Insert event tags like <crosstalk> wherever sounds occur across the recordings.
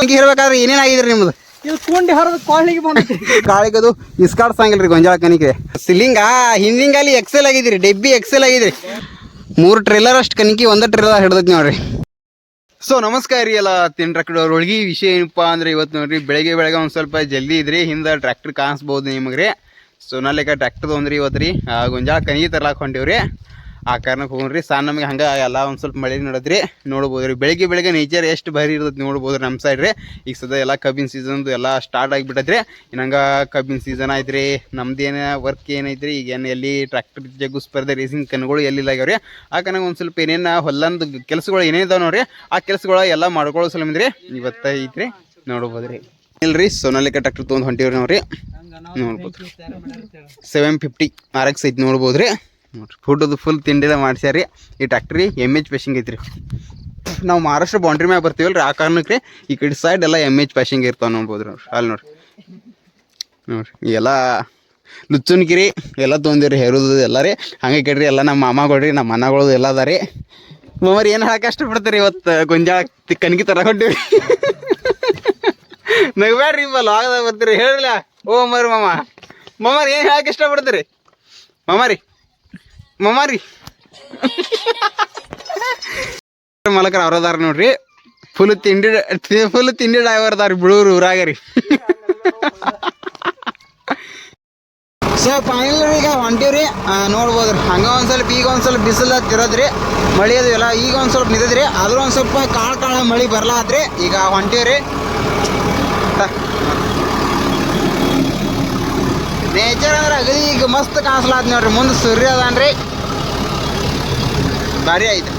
ಹಿಂಗೆ ಇರ್ಬೇಕಾದ್ರೆ ಏನೇನ್ ಆಗಿದ್ರಿ ನಿಮ್ದು? ಇದು ಕುಂಡಿ ಹರಿದ ಕಾಳಿಗದು ಇಸ್ಕಾಡ್ಸಂಗಿಲ್ರಿ ಗೊಂಜಾಳ ಕನಿಕೆ ಸಿಲಿಂಗ ಹಿಂದಿಂಗಲ್ಲಿ ಎಕ್ಸೆಲ್ ಆಗಿದ್ರಿ ಡೆಬ್ಬಿ ಎಕ್ಸೆಲ್ ಆಗಿದ್ರಿ. ಮೂರು ಟ್ರೇಲರ್ ಅಷ್ಟು ಕನಿಕಿ ಒಂದ ಟ್ರೇಲರ್ ಹಿಡ್ದೈತಿ ನೋಡ್ರಿ. ಸೊ ನಮಸ್ಕಾರ ರೀ ಎಲ್ಲ ತಿಂಡ್ರಕ್ಡ ಒಳಗಿ ವಿಷಯ ಏನಪ್ಪಾ ಅಂದ್ರೆ ಇವತ್ತು ನೋಡ್ರಿ ಬೆಳಗ್ಗೆ ಬೆಳಗ್ಗೆ ಒಂದು ಸ್ವಲ್ಪ ಜಲ್ದಿ ಇದ್ರಿ ಹಿಂದೆ ಟ್ರಾಕ್ಟರ್ ಕಾಣಿಸ್ಬೋದು ನಿಮಗೆ ರೀ ಸೊ ನಾಲ್ಕ ಟ್ರ್ಯಾಕ್ಟರ್ದು ಒಂದ್ರಿ ಇವತ್ತು ರೀ ಆ ಗೊಂಜಾಳ ಕನಿ ತರ್ಲಾಕ್ ಹೊಂಟೇವ್ರಿ. ಆ ಕಾರಣಕ್ಕೆ ಹೋಗ್ರಿ ಸಣ್ಣ ನಮಗೆ ಹಂಗೆ ಎಲ್ಲ ಒಂದು ಸ್ವಲ್ಪ ಮಳೆ ನೋಡದ್ರಿ ನೋಡ್ಬೋದು ರೀ ಬೆಳಿಗ್ಗೆ ಬೆಳಗ್ಗೆ ನೇಚರ್ ಎಷ್ಟು ಭಾರಿ ಇರ್ತದೆ ನೋಡ್ಬೋದು ನಮ್ಮ ಸೈಡ್ ರೀ. ಈಗ ಸದಾ ಎಲ್ಲ ಕಬ್ಬಿನ ಸೀಸನ್ದು ಎಲ್ಲ ಸ್ಟಾರ್ಟ್ ಆಗಿಬಿಟ್ಟದ್ರಿ. ಇನ್ನಂಗೆ ಕಬ್ಬಿನ ಸೀಸನ್ ಆಯ್ತು ರೀ ನಮ್ದು ಏನು ವರ್ಕ್ ಏನೈತ್ರಿ ಈಗ ಏನು ಎಲ್ಲಿ ಟ್ರ್ಯಾಕ್ಟರ್ ಜಗ್ಗು ಸ್ಪರ್ಧೆ ರೇಸಿಂಗ್ ಕನ್ಗಳು ಎಲ್ಲಿ ಆಗ್ಯಾವ್ರಿ. ಆ ಕಾರಣ ಒಂದು ಸ್ವಲ್ಪ ಏನೇನು ಹೊಲ್ಲಂದು ಕೆಲಸಗಳು ಏನೇನಿದಾವೆ ನೋಡ್ರಿ. ಆ ಕೆಲಸಗಳು ಎಲ್ಲ ಮಾಡ್ಕೊಳ್ಳೋ ಸಲಮಿದ್ರಿ ಇವತ್ತು ಐತ್ರಿ. ನೋಡ್ಬೋದು ರೀ ಇಲ್ರಿ, ಸೋನಾಲಿಕ ಟ್ರ್ಯಾಕ್ಟರ್ ತೊಗೊಂಡು ಹೊಂಟಿವ್ರಿ ನೋಡ್ರಿ ರೀ ನೋಡ್ಬೋದು. ಸೆವೆನ್ ಫಿಫ್ಟಿ ಆರ್ ಎಕ್ಸ್ ಐತಿ ನೋಡ್ಬೋದು ರೀ ನೋಡ್ರಿ. ಫುಡ್ದು ಫುಲ್ ತಿಂಡಿದ ಮಾಡ್ಸ್ಯಾರಿ ಈ ಟ್ಯಾಕ್ಟ್ರಿ ಎಂ ಎಚ್ ಪ್ಯಾಶಿಂಗ್ ಐತ್ರಿ. ನಾವು ಮಹಾರಾಷ್ಟ್ರ ಬೌಂಡ್ರಿ ಮ್ಯಾಗ ಬರ್ತೀವಲ್ರಿ, ಆ ಕಾರಣಕ್ಕೆ ಈ ಕಡೆ ಸೈಡ್ ಎಲ್ಲ ಎಂ ಎಚ್ ಪ್ಯಾಶಿಂಗ್ ಇರ್ತಾವೆ ನೋಡ್ಬೋದು ನೋಡ್ರಿ ಅಲ್ಲಿ ನೋಡ್ರಿ. ನೋಡ್ರಿ ಎಲ್ಲ ಲುಚ್ಚುನ್ಕಿರಿ ಎಲ್ಲ ತೊಗೊಂದಿರಿ ಹೇರೋದು ಎಲ್ಲ ರೀ. ಹಂಗೆ ಕೇಳ್ರಿ, ಎಲ್ಲ ನಮ್ಮ ಮಾಮಗಳ್ರಿ, ನಮ್ಮ ಮನಗಳು ಎಲ್ಲ ಅದ ರೀ ಮಮ್ಮರಿ ಏನು ಹಾಕಿ ಕಷ್ಟಪಡ್ತೀರಿ ಇವತ್ತು, ಗೊಂಜಾಳ ತಿ- ತರ ತರಕೊಂಡಿವಿ ನಗಬೇಡ್ರಿ ಬಲ್ಲ ಆಗದ ಬರ್ತೀರಿ. ಹೇಳಿಲ್ಲ ಓ ಮರಿ ಮಾಮ. ಮಮ್ಮರಿ ಏನು ಹೇಳಕ್ಕೆ ಇಷ್ಟಪಡ್ತೀರಿ ಮಮ್ಮರಿ ಮಮ್ಮರಿ. <laughs> ಮಲಕರ ಅವ್ರದಾರ ನೋಡ್ರಿ. ಫುಲ್ ತಿಂಡಿ ಫುಲ್ ತಿಂಡಿ ಡ್ರೈವರ್ದಾರ ಬಿಳೂರು ಊರಾಗ ರೀ ಸೊ ಫೈನಲ್ ಈಗ ಹೊಂಟೀವ್ರಿ. ನೋಡ್ಬೋದ್ರಿ. ಹಂಗ ಒಂದ್ ಸ್ವಲ್ಪ, ಈಗ ಒಂದ್ಸಲ್ಪ ಬಿಸಿಲು ತಿರೋದ್ರಿ ಮಳೆ ಅದು ಎಲ್ಲ ಈಗ ಒಂದ್ ಸ್ವಲ್ಪ ನಿಂತದ್ರಿ ಆದ್ರೂ ಒಂದು ಸ್ವಲ್ಪ ಕಾಳು ಕಾಳು ಮಳೆ ಬರ್ಲಾತ್ರಿ. ಈಗ ಹೊಂಟೀವ್ರಿ. ನೇಚರ್ ಅಂದ್ರೆ ಅಗದಿ ಈಗ ಮಸ್ತ್ ಕಾಣಿಸ್ಲಾತ್ ನೋಡ್ರಿ, ಮುಂದೆ ಸೂರ್ಯ ಅದಾನ್ರಿ. ಭಾರಿ ಐತೆ.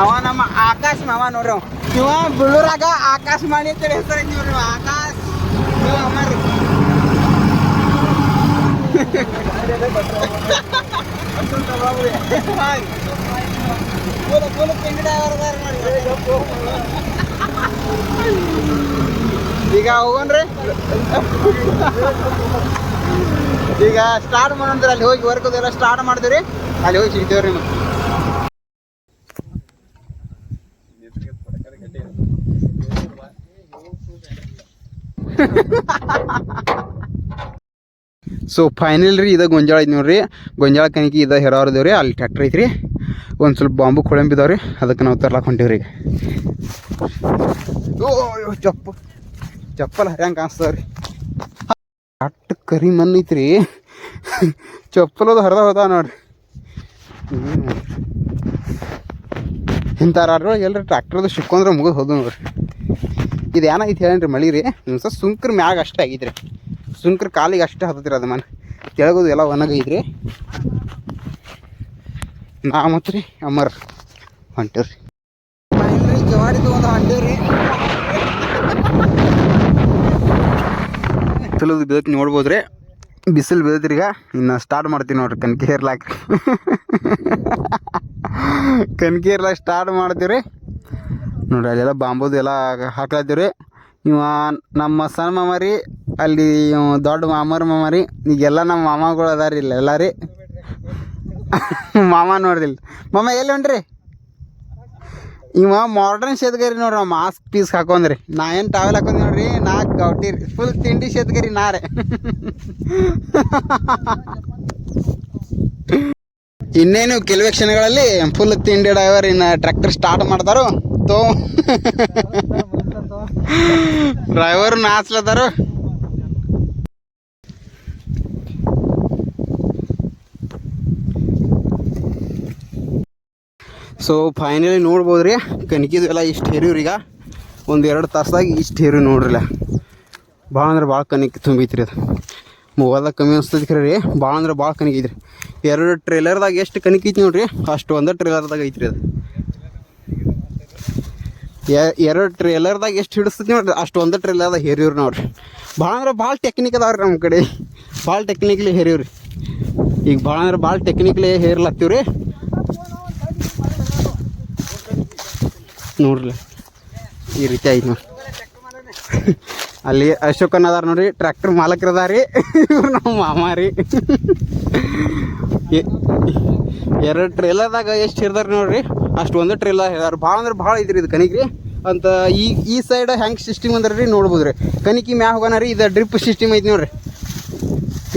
ಅವ ನಮ್ಮ ಆಕಾಶ್ ಮಾವ ನೋಡ್ರಿ ಇವ ಬಳ್ಳೂರಾಗ ಆಕಾಶ್ ಮಾಡಿ ಅಂತೇಳಿ ಹೇಳ್ತಾರೆ ನೋಡ್ರಿ ಆಕಾಶ್, ಇವ ಫುಲ್ ಫುಲ್ ಪಿಂಡಿ driver ಅದಾರ ನೋಡ್ರಿ. <laughs> ಈಗ ಹೋಗೋಣ್ರಿ. <laughs> ಈಗ ಸ್ಟಾರ್ಟ್ ಮಾಡೋಣ ಅಲ್ಲಿ ಹೋಗಿ ವರ್ಕ್ ಎಲ್ಲ ಸ್ಟಾರ್ಟ್ ಮಾಡಿದ್ರಿ ಅಲ್ಲಿ ಹೋಗಿ ಸಿಗ್ತೇವ್ರಿ ನಿಮಗೆ. <laughs> ಸೊ ಫೈನಲ್ ರೀ ಇದು ಗೊಂಜಾಳ ಐತಿ ನೋಡ್ರಿ. ಗೊಂಜಾಳ ಕಣಿಕಿ ಇದು ಹೆರಾರ್ದೇವ್ರಿ ಅಲ್ಲಿ ಟ್ಯಾಕ್ಟ್ರ್ ಐತ್ರಿ. ಒಂದು ಸ್ವಲ್ಪ ಬಾಂಬು ಕೊಳಂಬಿದಾವ್ರಿ ಅದಕ್ಕೆ ನಾವು ತರ್ಲಾಕ್ ಹೊಂಟೀವ್ರಿ ಈಗ. ಓ ಅಯ್ಯೋ, ಚಪ್ಪ. ಚಪ್ಪಲ್ ಹರ್ಯಾಂಗ ಕಾಣಿಸ್ತಾವ್ರಿ ಅಟ್ಟ ಕರಿ ಮಣ್ಣು ಐತ್ರಿ. ಅದು ಹರಿದ ಹೋದ ನೋಡ್ರಿ. ಇಂಥ ರಾಡ್ರೊಳಗೆ ಎಲ್ಲರಿ ಟ್ರ್ಯಾಕ್ಟರ್ದು ಸಿಕ್ಕೊಂಡ್ರೆ ಮುಗಿದು ಹೋದ ನೋಡ್ರಿ. ಇದು ಏನೈತಿ ಹೇಳೇನ್ರಿ ಮಳಿ ರೀ? ಸುಂಕ್ರ ಮ್ಯಾಗ ಅಷ್ಟೇ ಆಗೈತ್ರಿ ಸುಂಕ್ರ ಕಾಲಿಗೆ ಅಷ್ಟೇ ಹತ್ತಿರ ಅದು ಮನೆ. ಕೆಳಗೋದು ಎಲ್ಲ ಒಣಗೈದ್ರಿ. ನಾ ಮತ್ತು ರೀ ಅಮ್ಮರ್ ಹೊಂಟೇವ್ರಿ. ಜವಾರಿದು ಒಂದು ಹೊಂಟೇವ್ರಿ ಬಿಸಿಲು ಬೀಳತ್ ನೋಡ್ಬೋದ್ರಿ. ಬಿಸಿಲು ಬೀಳತ್ರಿ ಈಗ. ಇನ್ನು ಸ್ಟಾರ್ಟ್ ಮಾಡ್ತೀವಿ ನೋಡ್ರಿ ಕನ್ಕಿ ಹೇರ್ಲಾಕ ಕನ್ಕಿ ಹೇರ್ಲಾಕ ಸ್ಟಾರ್ಟ್ ಮಾಡ್ತೀವಿ ರೀ ನೋಡ್ರಿ ಅಲ್ಲೆಲ್ಲ ಬಾಂಬುದು ಎಲ್ಲ ಹಾಕ್ಲತ್ತೀವಿ ಇವ ನಮ್ಮ ಸಣ್ಣ ಮಾಮ ರೀ, ಅಲ್ಲಿ ದೊಡ್ಡ ಮಾಮರ ಮಾಮಾರಿ ಈಗೆಲ್ಲ ನಮ್ಮ ಮಾಮಗಳು ಅದಾರಿ ಇಲ್ಲ ಎಲ್ಲ ರೀ. <laughs> ಮಾಮ ನೋಡ್ರಿ ಇಲ್ಲಿ. ಮಾಮ ಎಲ್ಲಿ ಹೊಂಟ್ರಿ ಇವ ಮಾಡ್ರನ್ ಶೇತ್ಗರಿ ನೋಡ್ರಿ ಮಾಸ್ಕ್ ಪೀಸ್ ಹಾಕೊಂಡ್ರಿ. ನಾ ಏನು ಟಾವೆಲ್ ಹಾಕೊಂಡ್ ನೋಡ್ರಿ, ನಾ ಗೌಟಿ ಫುಲ್ ತಿಂಡಿ ಶೇತ್ಗರಿ ನಾರೆ <laughs> ಇನ್ನೇನು, ಕೆಲವೇ ಕ್ಷಣಗಳಲ್ಲಿ ಫುಲ್ ತಿಂಡಿ ಡ್ರೈವರ್ ಇನ್ನು ಟ್ರ್ಯಾಕ್ಟರ್ ಸ್ಟಾರ್ಟ್ ಮಾಡ್ತಾರೋ? ತೋ ಡ್ರೈವರ್ ನಾಚ್ಲತ್ತಾರು ಸೊ ಫೈನಲಿ ನೋಡ್ಬೋದು ರೀ ಎಲ್ಲ ಇಷ್ಟು ಹೇರಿವ್ರಿ ಈಗ. ಒಂದು ಎರಡು ತಾಸ್ದಾಗ ಇಷ್ಟು ಹೇರಿ ನೋಡ್ರಿಲ್ಲ ಭಾಳ ಅಂದ್ರೆ ಭಾಳ ಕನಿಕ್ ತುಂಬೈತ್ರಿ ಅದು. ಮೊಬೈಲ್ದಾಗ ಕಮ್ಮಿ ಅನಿಸ್ತೈತಿ ಖರೀ ರೀ ಭಾಳ ಅಂದ್ರೆ ಭಾಳ ಕಣಿಕೆ ಐತ್ರಿ. ಎರಡು ಟ್ರೇಲರ್ದಾಗ ಎಷ್ಟು ಕಣಿಕೆ ಐತಿ ನೋಡ್ರಿ, ಅಷ್ಟು ಒಂದು ಟ್ರೇಲರ್ದಾಗ ಐತ್ರಿ ಅದು. ಎರಡು ಟ್ರೇಲರ್ದಾಗ ಎಷ್ಟು ಹಿಡಿಸ್ತೀನಿ ನೋಡ್ರಿ? ಅಷ್ಟು ಅದ ಟ್ರೇಲರ್ದಾಗ ಹೇರಿವ್ರಿ ನೋಡ್ರಿ. ಭಾಳ ಅಂದ್ರೆ ಭಾಳ ಟೆಕ್ನಿಕ್ ಅದಾವ್ರಿ ನಮ್ಮ ಕಡೆ. ಭಾಳ ಟೆಕ್ನಿಕ್ಲಿ ಹೇರಿವ್ರಿ ಈಗ ಭಾಳ ಅಂದ್ರೆ ಭಾಳ ಟೆಕ್ನಿಕ್ಲಿ ಹೇರ್ಲತ್ತೀವಿ ರೀ ನೋಡ್ರಿ. ಈ ರೀತಿ ಐತಿ ನೋಡಿ ಅಲ್ಲಿ ಅಶೋಕನ್ ಅದಾರ ನೋಡ್ರಿ ಟ್ರ್ಯಾಕ್ಟರ್ ಮಾಲಕರು ಅದಾರ. ರೀ ಇವ್ರು ನಮ್ಮ ಮಾಮ ರೀ. ಎರಡು ಟ್ರೇಲರ್ದಾಗ ಎಷ್ಟು ಹಿರ್ದಾರ ನೋಡ್ರಿ? ಅಷ್ಟು ಒಂದು ಟ್ರಿಲ್ಲ ಹಿರ್ದಾರ ಭಾಳ ಅಂದ್ರೆ ಭಾಳ ಇದ್ರಿ ಇದು ಕನಿಗ್ರಿ ಅಂತ ಈ ಈ ಸೈಡ್ ಹೆಂಗೆ ಸಿಸ್ಟಮ್ ಅಂದ್ರೆ ರೀ ನೋಡ್ಬೋದು ರೀ ಕನಿಕಿ ಮ್ಯಾ ಹೋಗೋಣ ರೀ, ಇದು ಡ್ರಿಪ್ ಸಿಸ್ಟಮ್ ಐತಿ ನೋಡ್ರಿ.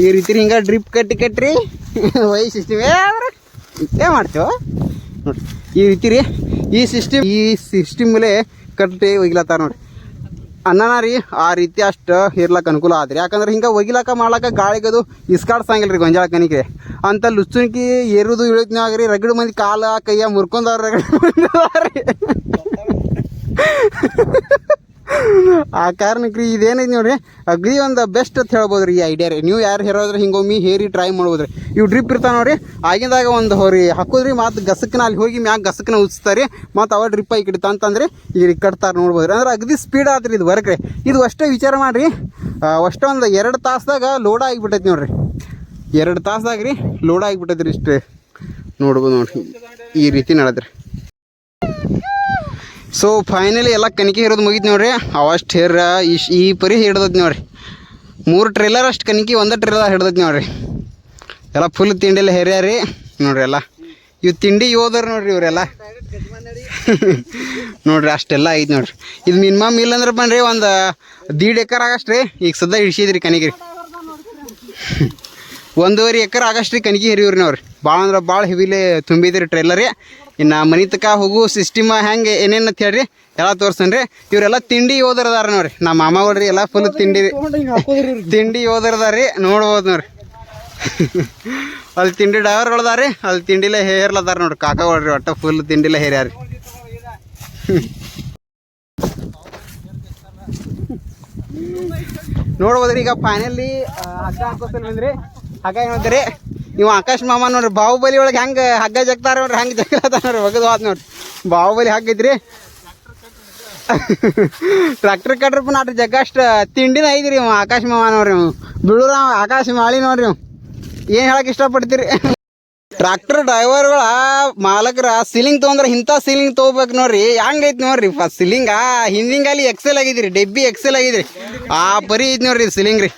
ಈ ರೀತಿ ಹಿಂಗೆ ಡ್ರಿಪ್ ಕಟ್ಟಿ ಕಟ್ಟ್ರಿ <laughs> ವೈ ಸಿಸ್ಟಮ್ ಏ ಮಾಡ್ತೇವ? ನೋಡ್ರಿ. ಈ ರೀತಿ ರೀ ಈ ಸಿಸ್ಟಮ್ ಈ ಸಿಸ್ಟಮ್ ಮೇಲೆ ಕಟ್ಟಿ ಹೋಗ್ಲತ್ತಾರ ನೋಡ್ರಿ. ಅನ್ನನ ರೀ, ಆ ರೀತಿ ಅಷ್ಟು ಇರ್ಲಕ್ಕ ಅನುಕೂಲ ಆದ್ರಿ ಯಾಕಂದ್ರೆ ಹಿಂಗೆ ಒಗಿಲಕ್ಕ ಮಾಡ್ಲಕ್ಕ ಗಾಳಿಗದು ಇಸ್ಕಾಡ್ಸಂಗಿಲ್ಲ ರೀ ಗೊಂಜಾಳ ಕನಿಗೆ ಅಂತ ಲುಚುನ್ಕಿ ಏರುದು ಇಳಿದ್ನಾಗ ರೀ, ರಗಡು ಮಂದಿ ಕಾಲ ಕೈಯ ಮುರ್ಕೊಂಡವ್ರ ರಗಡು. ಆ ಕಾರಣಕ್ಕೆ ರೀ ಇದೇನೈತಿ ನೋಡ್ರಿ? ಅಗ್ರಿ ಒಂದು ಬೆಸ್ಟ್ ಅಂತ ಹೇಳ್ಬೋದು ರೀ ಈ ಐಡಿಯಾ ರೀ. ನೀವು ಯಾರು ಹೇರೋದ್ರೆ ಹಿಂಗೊಮ್ಮಿ ಹೇರಿ ಟ್ರೈ ಮಾಡ್ಬೋದು ರೀ ಇವು ಡ್ರಿಪ್ ಇರ್ತಾವೆ ನೋಡ್ರಿ, ಆಗಿಂದಾಗ ಒಂದು ಹೊರಿ ಹಾಕೋದ್ರಿ, ಮತ್ತು ಗಸಕ್ನ ಅಲ್ಲಿ ಹೋಗಿ ಮ್ಯಾಗ ಗಸಕ್ನ ಉಚ್ತಾರೆ ಮತ್ತು ಅವ ಡ್ರಿಪ್ ಆಗಿ ಇಡ್ತಾ ಅಂತಂದ್ರೆ ಈಗ ಕಟ್ತಾರೆ ನೋಡ್ಬೋದ್ರಿ. ಅಂದ್ರೆ ಅಗದಿ ಸ್ಪೀಡ್ ಆದ್ರಿ ಇದು ವರ್ಕ್ ಇದು ಅಷ್ಟೇ ವಿಚಾರ ಮಾಡಿರಿ. ಅಷ್ಟೇ ಒಂದು ಎರಡು ತಾಸ್ದಾಗ ಲೋಡ್ ಆಗಿಬಿಟ್ಟೈತಿ ನೋಡ್ರಿ. ಎರಡು ತಾಸ್ದಾಗ ರೀ ಲೋಡ್ ಆಗಿಬಿಟ್ಟೈತಿ ರೀ ಇಷ್ಟು. ನೋಡ್ಬೋದು ನೋಡ್ರಿ, ಈ ರೀತಿ ನಡೆದ್ರಿ ಸೊ ಫೈನಲಿ ಎಲ್ಲ ಕನಿಕೆ ಇರೋದು ಮುಗೀತು ನೋಡ್ರಿ. ಅವಷ್ಟು ಹೇರ ಇಶ್ ಈ ಪರಿ ಹಿಡ್ದೈತಿ ನೋಡ್ರಿ. ಮೂರು ಟ್ರೇಲರ್ ಅಷ್ಟು ಕನಿಕೆ ಒಂದೇ ಟ್ರೇಲರ್ ಹಿಡ್ದೈತಿ ನೋಡ್ರಿ. ಎಲ್ಲ ಫುಲ್ ತಿಂಡಿ ಎಲ್ಲ ಹೆರ್ಯಾರಿ. ನೋಡ್ರಿ ಎಲ್ಲ. ಇವು ತಿಂಡಿ ಯೋಧರು ನೋಡ್ರಿ ಇವರೆಲ್ಲ. <laughs> ನೋಡ್ರಿ ಅಷ್ಟೆಲ್ಲ ಐತಿ ನೋಡ್ರಿ. ಇದು ಮಿನಿಮಮ್ ಇಲ್ಲಂದ್ರೆ ಬನ್ರಿ, ಒಂದು ದೀಡ್ ಎಕರ್ ಆಗಷ್ಟು ರೀ ಈಗ ಸದ್ಯ ಹಿಡ್ಸಿದ್ರಿ ಕಣಿಗೆ. ರೀ <laughs> ಒಂದೂವರೆ ಎಕರೆ ಆಗಷ್ಟು ರೀ ಹಿರಿಯವ್ರಿ ನಾವ್ರಿ ಭಾಳ ಅಂದ್ರೆ ಭಾಳ ಹೆವಿಲಿ ತುಂಬಿದ್ರಿ ಟ್ರೇಲರ್ ಇನ್ನು ಮನೆ ತಕ ಹೋಗು ಸಿಸ್ಟಿಮ ಹೆಂಗೆ ಏನೇನು ಅಂತ ಹೇಳ್ರಿ, ಎಲ್ಲ ತೋರ್ಸನ್ರಿ. ಇವರೆಲ್ಲ ತಿಂಡಿ ಓದರದಾರ ಅದಾರ ನೋಡ್ರಿ. ನಮ್ಮ ಮಾಮಗಳ್ರಿ ಎಲ್ಲ ಫುಲ್ ತಿಂಡಿ. <laughs> ತಿಂಡಿ ಓದರದಾರಿ ನೋಡ್ಬೋದು ನೋಡ್ರಿ. <laughs> ಅಲ್ಲಿ ತಿಂಡಿ ಡ್ರೈವರ್ಗಳು ಅದಾರ ರೀ, ಅಲ್ಲಿ ತಿಂಡಿಲೆ ಹೇರ್ಲದಾರ ನೋಡ್ರಿ. ಕಾಕಗಳ್ರಿ ಒಟ್ಟ ಫುಲ್ ತಿಂಡಿಲೆ ಹೇರ್ಯಾರಿ. <laughs> ನೋಡ್ಬೋದ್ರಿ ಈಗ ಫೈನಲಿ ಅಕ್ಕ ಹಾಕೋಸಲ್ ಬಂದ್ರಿ ಹಗ್ಗ ನೋಡ್ರಿ ನೀವು ಆಕಾಶ್ ಮಾಮ ನೋಡ್ರಿ, ಬಾಹುಬಲಿ ಒಳಗೆ ಹೆಂಗೆ ಹಗ್ಗ ಜಗ್ತಾರ ನೋಡ್ರಿ, ಹೆಂಗೆ ಜಗ್ತ ನೋಡ್ರಿ, ಒಗದು ನೋಡ್ರಿ. ಬಾಹುಬಲಿ ಐತ್ರಿ. ಟ್ರ್ಯಾಕ್ಟರ್ ಕಟ್ರಪ್ಪ ಜಗ್ಗ ಅಷ್ಟು ತಿಂಡಿನ ಐದ್ರಿ ಇವ ಆಕಾಶ್ ಮಾಮ ನೋಡ್ರಿ ಇವ್. ಬಿಳೂರ ಆಕಾಶ್ ಮಾಳಿ ನೋಡ್ರಿ ಇವ್. ಏನು ಹೇಳಕ್ ಇಷ್ಟಪಡ್ತೀರಿ? ಟ್ರ್ಯಾಕ್ಟರ್ ಡ್ರೈವರ್ಗಳ ಮಾಲಕರ ಸೀಲಿಂಗ್ ತೊಗೊಂಡ್ರೆ ಇಂಥ ಸೀಲಿಂಗ್ ತೊಗೋಬೇಕು ನೋಡ್ರಿ. ಹೆಂಗೈತಿ ನೋಡ್ರಿ, ಫಸ್ಟ್ ಸೀಲಿಂಗ ಹಿಂದಿಂಗಲ್ಲಿ ಎಕ್ಸೆಲ್ ಆಗಿದ್ರಿ, ಡೆಬ್ಬಿ ಎಕ್ಸೆಲ್ ಆಗಿದ್ರಿ. ಆ ಪರಿ ಐತಿ ನೋಡ್ರಿ ಸೀಲಿಂಗ್ ರೀ.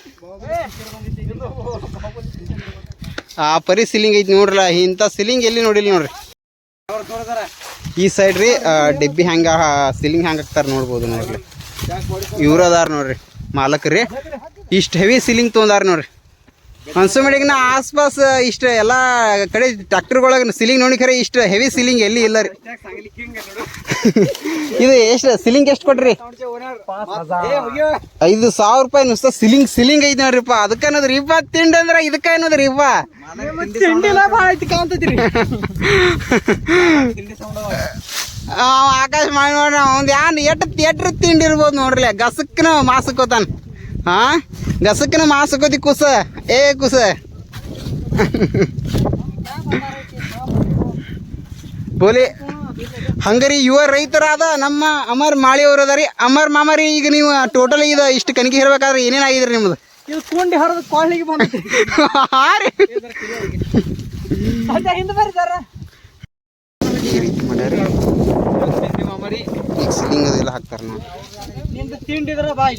ಆ ಪರಿ ಸೀಲಿಂಗ್ ಐತಿ ನೋಡ್ರಲ್ಲ, ಇಂಥ ಸೀಲಿಂಗ್ ಎಲ್ಲಿ ನೋಡಿಲ್ಲ ನೋಡ್ರಿ. ಈ ಸೈಡ್ ರೀ ಡಬ್ಬಿ ಹ್ಯಾಂಗ ಸೀಲಿಂಗ್ ಹ್ಯಾಂಗ ಹಾಕ್ತಾರ ನೋಡ್ಬೋದು ನೋಡ್ರಿ. ಇವ್ರು ಅದಾರ ನೋಡ್ರಿ, ಮಾಲಕ್ರಿ. ಇಷ್ಟು ಹೆವಿ ಸೀಲಿಂಗ್ ತೊಗೊಂಡಾರ ನೋಡ್ರಿ. ಹನ್ಸುಮಡಿಗಿನ ಆಸ್ಪಾಸ್ ಇಷ್ಟ, ಎಲ್ಲ ಕಡೆ ಟ್ರ್ಯಾಕ್ಟರ್ಗೊಳಗೆ ಸೀಲಿಂಗ್ ನೋಡಿ ಖರೆ ಇಷ್ಟ ಹೆವಿ ಸೀಲಿಂಗ್ ಎಲ್ಲಿ ಇಲ್ಲ ರೀ. <laughs> ಇದು ಎಷ್ಟು ಸೀಲಿಂಗ್ ಎಷ್ಟು ಕೊಡ್ರಿ ಐದು ಸಾವಿರ ರೂಪಾಯಿ ನುಸ್ತ ಸೀಲಿಂಗ್ ಸೀಲಿಂಗ್ ಐತಿ ನೋಡ್ರಿಪ್ಪ ಅದಕ್ಕೆ ಅನ್ನೋದ್ರಿ ಇಪ್ಪ ತಿಂಡಿ ಅಂದ್ರೆ ಇದಕ್ಕೆ ಅನ್ನೋದ್ರಿ ಅವ ಆಕಾಶ ಮಾಡಿ ನೋಡ್ರಿ ಅವ್ನು ಯಾನ್ ಎಟ್, ಎಟ್ರ ತಿಂಡಿ ಇರ್ಬೋದು ನೋಡ್ರಿ ಗಸಕ್ನ ಮಾಸಕ್ಕೋತಾನ. ಹಾ ಗಸಕ್ನ ಮಾಸಕ್ಕೋತಿ ಕುಸ. ಏ ಕುಸ. ಬೋಲಿ ಹಂಗರಿ ಯುವ ರೈತರಾದ ನಮ್ಮ ಅಮರ್ ಮಾಳಿಯವ್ರು ಅದ ರೀ ಅಮರ್ ಮಾಮರಿ ಈಗ ನೀವು ಟೋಟಲ್ ಇದು ಇಷ್ಟು ಕಣಿಕೆ ಇರ್ಬೇಕಾದ್ರೆ ಏನೇನಾಗಿದ್ರಿ ನಿಮ್ದು? ಇದು ಕುಂಡಿ ಹರಿದ ಕೊಳ್ಳಿಗೆ ಬಂದೈತಿ <laughs> ಹಾ ರೀ. ಅದ ಹಿಂದೆ ಬರ್ರಿ ಸರ. ಈ ರೀತಿ ಮಾಡ್ಯಾರಿ. ಈಗ ಸಿಲಿಂಗ್ ಅದೆಲ್ಲ ಹಾಕ್ತಾರೆ ನೋಡಿ ನಿಂದು ತಿಂಡಿದ್ರ ಬಾಯ್.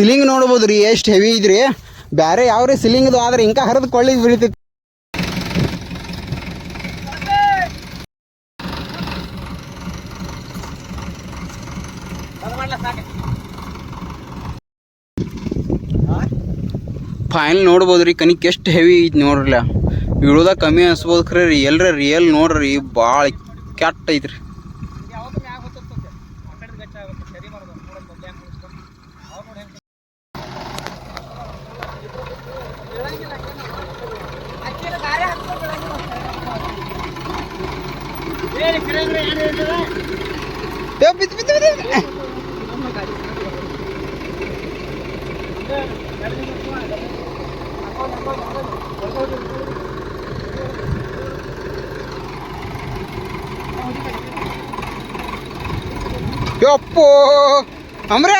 ಸಿಲಿಂಗ್ ನೋಡ್ಬೋದು ರೀ, ಎಷ್ಟು ಹೆವಿ ಇದ್ರಿ ಬೇರೆ ಯಾವ ರೀ ಸಿಲಿಂಗ್ದು ಆದ್ರೆ ಇಂಕ ಹರಿದು ಕೊಳ್ಳಿಗೆ ಬೀಳ್ತಿತ್ತು ಫೈನಲ್ ನೋಡ್ಬೋದು ರೀ, ಕನಿಕ್ ಎಷ್ಟು ಹೆವಿ ಐತಿ ನೋಡ್ರಲ್ಲ ಇಳುದ ಕಮ್ಮಿ ಅನ್ಸ್ಬೋದು ಖರೆ ರೀ, ಎಲ್ರ ರಿಯಲ್ ನೋಡ್ರಿ ಭಾಳ ಕೆಟ್ಟ ಐತ್ರಿ. ಬಿತ್ತು, ಬಿತ್ತು, ಬಿತ್ತು, ಬಿತ್ತು. ಯಪ್ಪೋ ಅಮ್ರ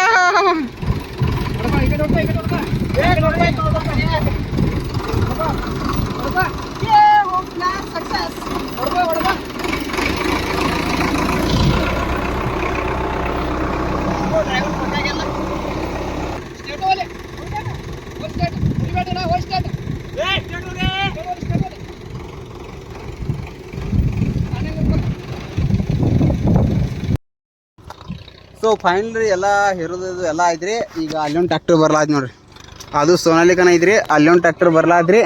ಸೊ ಫೈನಲ್ ಎಲ್ಲ ಹಿರಿದು ಎಲ್ಲ ಐತ್ರಿ ಈಗ ಅಲ್ಲೊಂದು ಟ್ರ್ಯಾಕ್ಟರ್ ಬರ್ಲಾದ್ ನೋಡ್ರಿ. ಅದು ಸೋನಾಲಿಕನ ಐತ್ರಿ. ಅಲ್ಲೊಂದು ಟ್ರ್ಯಾಕ್ಟರ್ ಬರ್ಲಾದ್ರಿ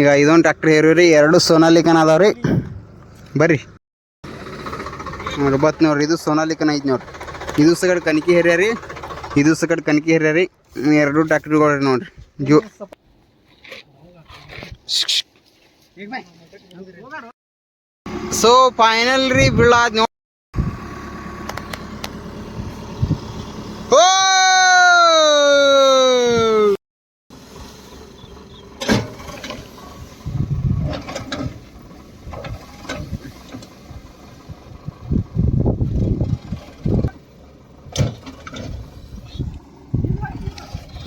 ಈಗ ಇದೊಂದು ಟ್ರ್ಯಾಕ್ಟರ್ ಹೇರಿವ್ರಿ ಎರಡು ಸೋನಾಲಿಕನ ಅದಾವ್ರಿ. ಬರ್ರಿ. ನೋಡ್ರಿ, ಬತ್ ನೋಡ್ರಿ, ಇದು ಸೋನಾಲಿಕನ ಐತಿ ನೋಡ್ರಿ. ಇದು ಸಗಡ್ ಕನಿಕಿ ಹೇರ್ಯಾರಿ ಇದು ಸಗಡ್ ಕನಿಕಿ ಹೇರ್ಯಾರಿ ಎರಡು ಟ್ಯಾಕ್ಟ್ರಿಗಳು ನೋಡ್ರಿ, ಜೋ ಸೊ ಫೈನಲ್ ರೀ ಬೀಳಾದ್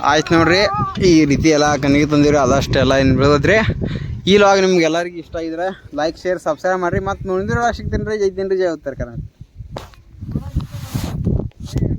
ಆಯ್ತು ನೋಡ್ರಿ. ಈ ರೀತಿ ಎಲ್ಲ ಕಣ್ಣಿಗೆ ತಂದಿರಿ ಅದಷ್ಟೆಲ್ಲ ಏನು ಬೆಳೆದ್ರಿ ಈ ಲಾಗ್ ನಿಮ್ಗೆ ಎಲ್ಲರಿಗೂ ಇಷ್ಟ ಆಗಿದ್ರೆ ಲೈಕ್ ಶೇರ್ ಸಬ್ಸ್ಕ್ರೈಬ್ ಮಾಡಿರಿ. ಮತ್ತು ಮುಂದಿನ ಸಿಗ್ತೀನಿ ರೀ. ಜೈತೀನಿ ರೀ, ಜೈ ಉತ್ತರ ಕರ್ನಾಟಕ.